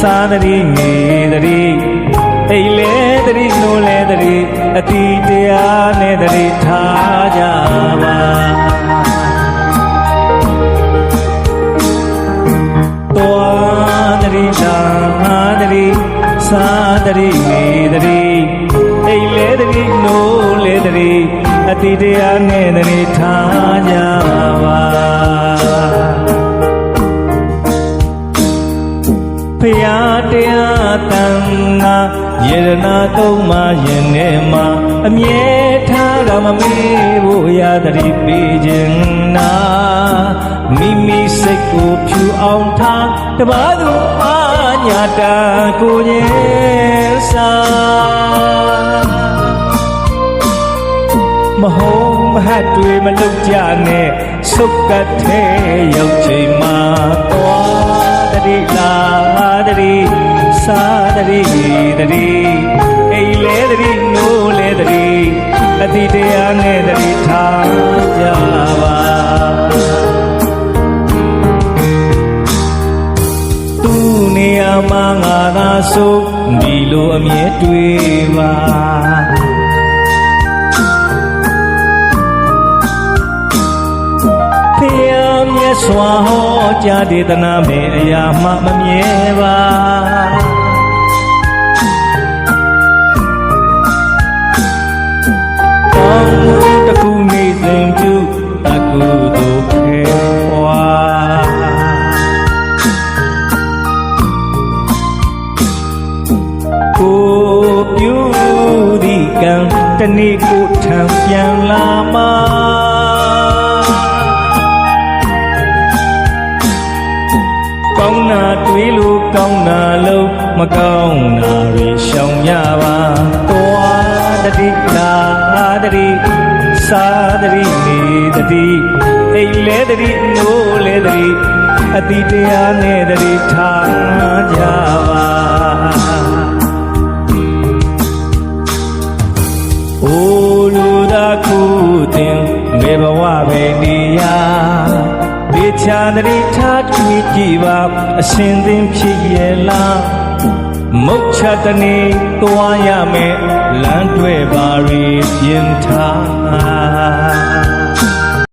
စားတည်းနေတည်းအိမ်လဲတည်းနိုးလဲတည်းအတိတရားနဲ့တည်းထားကြပါသွားတည်းရှာတည်းစားတည်းနေတည်းအိမ်လဲတည်းနိုးလဲတည်းအတိတရားနဲ့တည်းထားကြ ပါဖရာတရားတန်ငါယေရနာသုံးပါးရင်ထဲမှာအမြဲထားတာမမေ့ဖို့ရသတိပေးခြင်းနာမိမိစိတ်ကိုဖြူအောင်ထားတပါးသူအာညာတာကိုရဲ့စာမဟုတ်မဟတ်တွေမလုတ်ကြနဲ့ဆုတ်ကတ်တဲ့ရောက်ချိန်မှာသွားတတိလာ တတိစားတတိတတိအိမ်လဲတတိနိုးလဲတတိအတိတရားနဲ့တတိထားကြပါသူနေရာမှာငါသာဆိုဒီလိုအမြဲတွေ့ပါ စွာဟောကြားဒေသနာမေအရာမှမမြဲပါကောင်းမှုတစ်ခုနေစဉ်ပြုအကုသိုလ်ခေဝါကိုပြုသည့်ကံတနေ့ကိုထံပြန်လာမှာ ကောင်းတာတွေးလို့ကောင်းတာလို့မကောင်းတာတွေရှောင်ရပါသွားတတိလာတတိစားတတိနေတတိအိမ်လဲတတိနိုးလဲတတိအတိတရားနဲ့တတိထားကြပါ ဒေချာတတိထားတွေးကြည့်ပါအရှင်သင်ဖြစ်ရဲ့လားမုတ်ချတနေသွားရမယ်လမ်းတွေ့ပါရီပြင်ထား